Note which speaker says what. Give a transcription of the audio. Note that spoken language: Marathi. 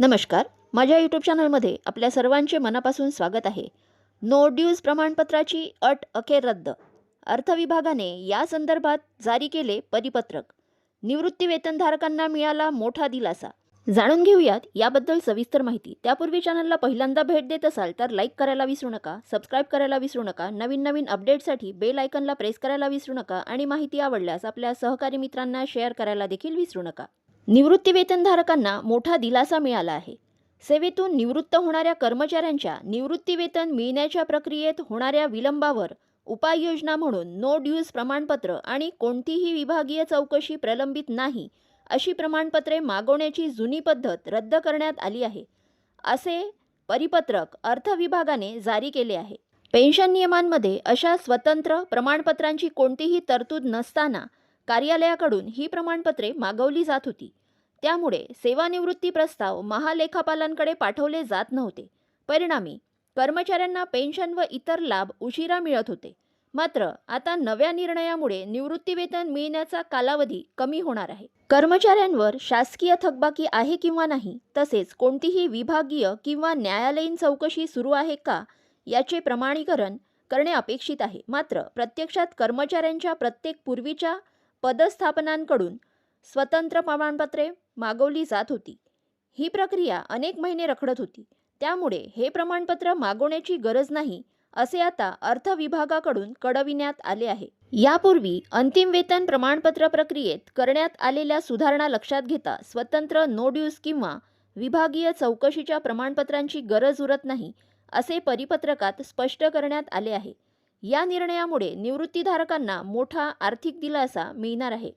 Speaker 1: नमस्कार. माझ्या यूट्यूब चॅनलमध्ये आपल्या सर्वांचे मनापासून स्वागत आहे. नो ड्यूज प्रमाणपत्राची अट अखेर रद्द. अर्थ विभागाने या संदर्भात जारी केले परिपत्रक. निवृत्ती वेतनधारकांना मिळाला मोठा दिलासा. जाणून घेऊयात याबद्दल सविस्तर माहिती. त्यापूर्वी चॅनलला पहिल्यांदा भेट देत असाल तर लाईक करायला विसरू नका सबस्क्राईब करायला विसरू नका नवीन नवीन अपडेटसाठी बेल आयकनला प्रेस करायला विसरू नका आणि माहिती आवडल्यास आपल्या सहकारी मित्रांना शेअर करायला देखील विसरू नका. निवृत्तीवेतनधारकांना मोठा दिलासा मिळाला आहे. सेवेतून निवृत्त होणाऱ्या कर्मचाऱ्यांच्या निवृत्तीवेतन मिळण्याच्या प्रक्रियेत होणाऱ्या विलंबावर उपाययोजना म्हणून नो ड्यूज प्रमाणपत्र आणि कोणतीही विभागीय चौकशी प्रलंबित नाही अशी प्रमाणपत्रे मागवण्याची जुनी पद्धत रद्द करण्यात आली आहे. असे परिपत्रक अर्थ विभागाने जारी केले आहे. पेन्शन नियमांमध्ये अशा स्वतंत्र प्रमाणपत्रांची कोणतीही तरतूद नसताना कार्यालयाकडून ही प्रमाणपत्रे मागवली जात होती. त्यामुळे सेवानिवृत्ती प्रस्ताव महालेखापालांकडे पाठवले जात नव्हते. परिणामी कर्मचाऱ्यांना पेन्शन व इतर लाभ उशिरा मिळत होते. मात्र आता नव्या निर्णयामुळे निवृत्तीवेतन मिळण्याचा कालावधी कमी होणार आहे. कर्मचाऱ्यांवर शासकीय थकबाकी आहे किंवा नाही तसेच कोणतीही विभागीय किंवा न्यायालयीन चौकशी सुरू आहे का याचे प्रमाणीकरण करणे अपेक्षित आहे. मात्र प्रत्यक्षात कर्मचाऱ्यांच्या प्रत्येक पूर्वीच्या पदस्थापनांकडून स्वतंत्र प्रमाणपत्रे मागवली जात होती. ही प्रक्रिया अनेक महिने रखडत होती. त्यामुळे हे प्रमाणपत्र मागवण्याची गरज नाही असे आता अर्थ विभागाकडून कळविण्यात आले आहे. यापूर्वी अंतिम वेतन प्रमाणपत्र प्रक्रियेत करण्यात आलेल्या सुधारणा लक्षात घेता स्वतंत्र नो ड्यूज किंवा विभागीय चौकशीच्या प्रमाणपत्रांची गरज उरत नाही असे परिपत्रकात स्पष्ट करण्यात आले आहे. या निर्णयामुळे निवृत्तीधारकांना मोठा आर्थिक दिलासा मिळणार आहे.